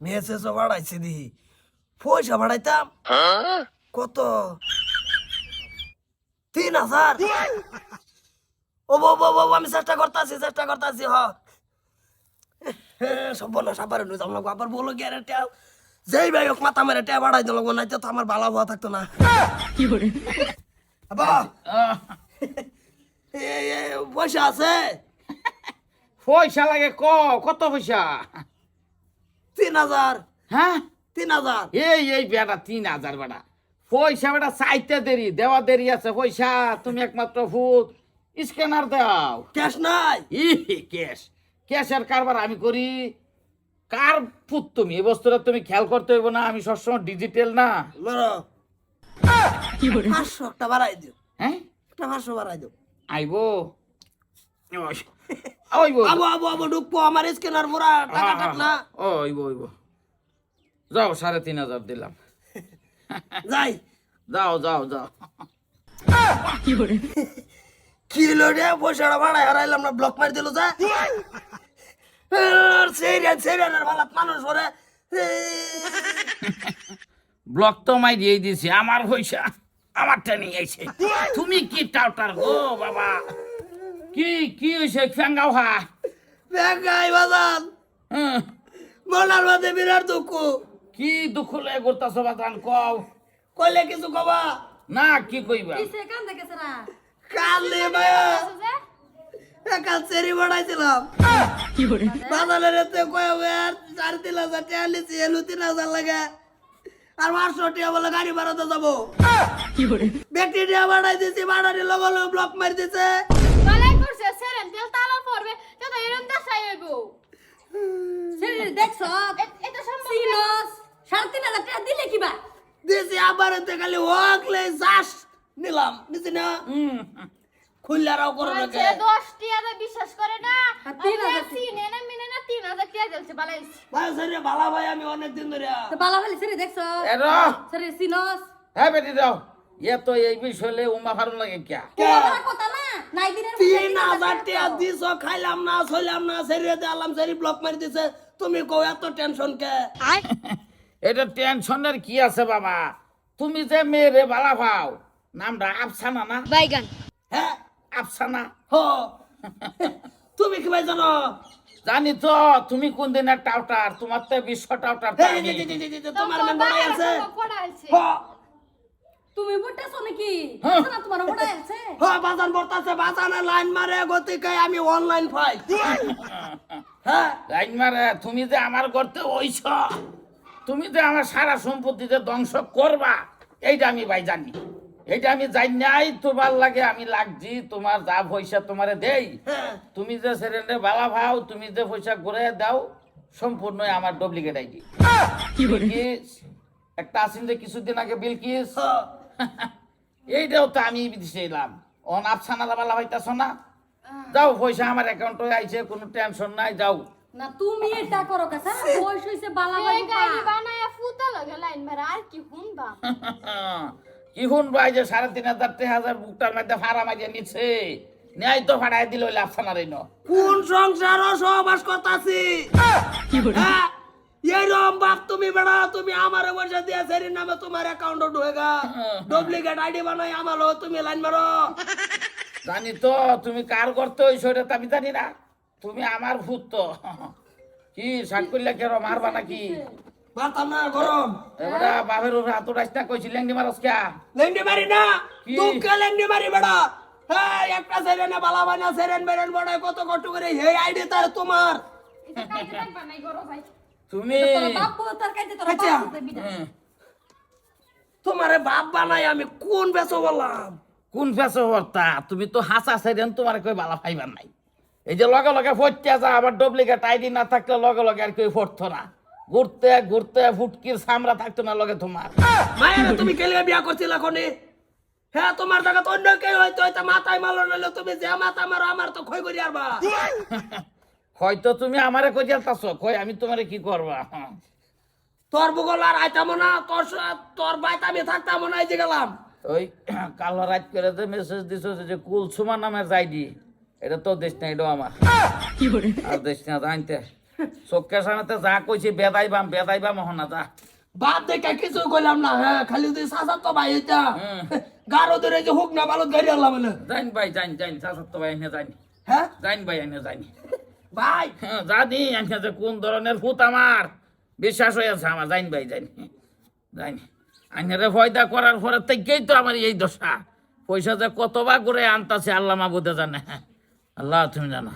মেসেজও বাড়াইছে দিহি পয়সা বাড়াইতাম? কত? তিন হাজার? ও আমি চেষ্টা করতেছি চেষ্টা করতেছি হ সব বলো নুই যাম লাগবো। আবার বলো টেয়া যেই ভাই হোক মাথা মেরে টেয়া বাড়াই দিল নাই তো আমার ভালো হওয়া থাকতো না। এ, এ, পয়সা আছে? পয়সা লাগে ক? কত পয়সা? তিন হাজার। হ্যাঁ? তিন হাজার। এই এই বেটা তিন হাজার বেটা। পয়সা বেটা চাইতে দেরি দেওয়া দেরি আছে। পয়সা তুমি একমাত্র ফুট স্ক্যানার দাও। ক্যাশ নাই? ই ক্যাশ। ক্যাশের কারবার আমি করি। কার ফুট তুমি? এই বস্তুটা তুমি খেয়াল করতে হইব না আমি সবসময় ডিজিটাল না। পাঁচশো একটা বাড়াই দিও। হ্যাঁ? একটা পাঁচশো বাড়াই দিও। আইবো। ওইবো আবু আবু আবু। ঢুকবো আমার স্ক্যানার মোরা টাকা টাক না। ওইবো ওইবো যাও সাড়ে তিন হাজার দিলাম। যাই। যাও যাও যাও। কিলো রে? পয়সাটা বাড়াই হারাইলাম না ব্লক মারি দিল যা। সেরিয়ান সেরিয়ান ভালাত মানুষ ওরে। ব্লক তো মাই দিয়ে দিয়েছি আমার পয়সা আমারটা নিয়ে আইছে। তুমি কি টাউটার গো বাবা? কি কি হয়েছে ফ্যাঙ্গাও হা। বেগাই বাজান। হ্যাঁ, মনার মাঝে বিরাট দুঃখ। কি দুঃখ লাগে করতাছ বাদান কও। কইলে কিছু কবা? না কি কইবা? কিসে কান কালি মায়া। কাল সেরি বাড়াইছিলাম বাজারের এতে কয়ে আর সাড়ে তিন হাজার টাকা নিচ্ছি এলু তিন হাজার লাগে। আর পাঁচশো টাকা বলে গাড়ি ভাড়াতে যাব। ব্যক্তি টাকা বাড়াই দিছি লগো লগো ব্লক মারি দিছে। করছে সেরেন তেল তালা পড়বে তো এরম দেখাই হইব। শরীর দেখছ? এটা সম্ভব সিনস সাড়ে তিন হাজার টাকা দিলে কিবা? দিছি আবার এতে খালি ওয়াকলে চাষ নিলাম নিছি না? খুললারাও করো না বলছে দশ টিয়ারে বিশ্বাস করে না আর তিন হাজার চিনে না মিনে না তিন হাজার টিয়া দিলছে বালাইছি। ভাই সেরে ভালা ভাই আমি অনেক দিন ধরে। তো বালা ভালি শরীর দেখছ? এর শরীর সিনস। হ্যাঁ বেটি দাও। এ তো এই বিষয়ে উমা ফারুন লাগে কিয়া? কথা না তিন হাজার টাকা দিছ খাইলাম না ছইলাম না সেরে দিলাম সেরি ব্লক মারি দিছে। তুমি কও এত টেনশন কে? এটা টেনশনের কি আছে বাবা? তুমি যে মেয়েরে বালা পাও নামটা আফসানা না? বাইগান। হ্যাঁ? আফসানা। হ। তুমি কি ভাই জানো জানি তো তুমি কোন দিনের টাউটার? তোমার তো বিশ্ব টাউটার তোমার আছে। তুমি নাকি? হ্যাঁ। না তোমার আছে। হ বাজান বর্তাছে বাজানে লাইন মারে গতিকে আমি অনলাইন পাই হ্যাঁ। লাইন মারে তুমি যে আমার করতে ওইছ তুমি যে আমার সারা সম্পত্তিতে ধ্বংস করবা এইটা আমি ভাই জানি। এইটা আমি জানি নাই তোমার লাগে আমি লাগছি তোমার যা পয়সা তোমারে দেই। হ্যাঁ। তুমি যে সেরেন্ডে বালা ভাও তুমি যে পয়সা ঘুরে দাও সম্পূর্ণ আমার ডুপ্লিকেট আইডি বিলকিস একটা আসিন যে কিছুদিন আগে বিলকিস হ এইটাও তো আমি বিদেশে এলাম অন আফসানা বালা হইতাছ না? যাও পয়সা আমার অ্যাকাউন্টে আইছে কোনো টেনশন নাই যাও। না তুমি এটা করো কাছে বয়স হইছে বালা গাড়ি বানায় ফুটা লাগে লাইন মারা আর কি কি যে সাড়ে তিন হাজার তিন হাজার বুকটার মধ্যে ভাড়া মারিয়ে নিচ্ছে ন্যায় তো ভাড়ায় দিল ওই ন কোন সংসার সহবাস করতাছি? হ্যাঁ? এইরকম বাপ তুমি বেড়া তুমি আমার পয়সা দিয়ে সেরির নামে তোমার অ্যাকাউন্ট ঢুকেগা ডুপ্লিকেট আইডি বানাই আমারও তুমি লাইন মারো। জানি তো তুমি কার করতে ওই শরীরে আমি জানি না। তুমি আমার ভূত তো। কি শাক করলে কেন মারবা নাকি? মারতাম না গরম। এবারে বাপের উপরে হাত উঠাইস না কইছি লেঙ্গি মারস কে? লেংডি মারি না কি? তুমকে লেংডি মারি বেড়া হ্যাঁ একটা সেরেনে বালা বানা সেরেন বেরেন বড়াই কত কষ্ট করে হে আইডি তার তোমার। এটা কাজে লাগবা গরো ভাই তুমি তোর বাপ তোর কাছে তোর আচ্ছা। হুম, তোমারে বাপ বানাই আমি কোন বেচো বললাম কোন ফেসো হর্তা তুমি তো হাসা সেরেন তোমার কই বালা পাইবার নাই। এই যে লগে লগে ফটতে যা আবার ডুপ্লিকেট আইডি না থাকলে লগে লগে আর কেউ ফটতো না। ঘুরতে ঘুরতে ফুটকির সামরা থাকতো না লগে তোমার। মায়ের তুমি কেলে বিয়া করছিল কোনে হ্যাঁ তোমার জায়গা তো অন্য কেউ হয়তো মাথায় মারলো নাহলে তুমি যে মাথা মারো আমার তো ক্ষয় করি আরবা হয়তো তুমি আমারে কই যাইতাছ কই আমি তোমারে কি করবা। তোর ভূগোল আর আইতাম না তোর তোর বাইতে আমি থাকতাম না এই যে গেলাম। ওই কালো রাত করে যে মেসেজ দিছ যে কুলসুমা নামের যাইডি এটা তো দেশ না এটাও আমার। আর দেশ না জানতে চোখের সামনে যা কইছি বেদাইবাম বেদাইবাম হনা যা। বাদ দেখে কিছু কইলাম না হ্যাঁ খালি তুই সাসা তো ভাই এটা। গারো ধরে যে হুক না ভালো গাড়ি আল্লাহ বলে। জান ভাই জান জান চাচার তো ভাই এনে জানি হ্যাঁ? জান ভাই এনে জানি ভাই। হ্যাঁ, জানি আমি কোন ধরনের ভূত আমার। বিশ্বাস হয়ে আছে আমার জানি ভাই জানি জানি আইনারে ফয়দা করার পরে থেকেই তো আমার এই দশা। পয়সা যে কতবার করে আনতাছে আল্লাহ মাবুদে জানে। আল্লাহ তুমি জানো।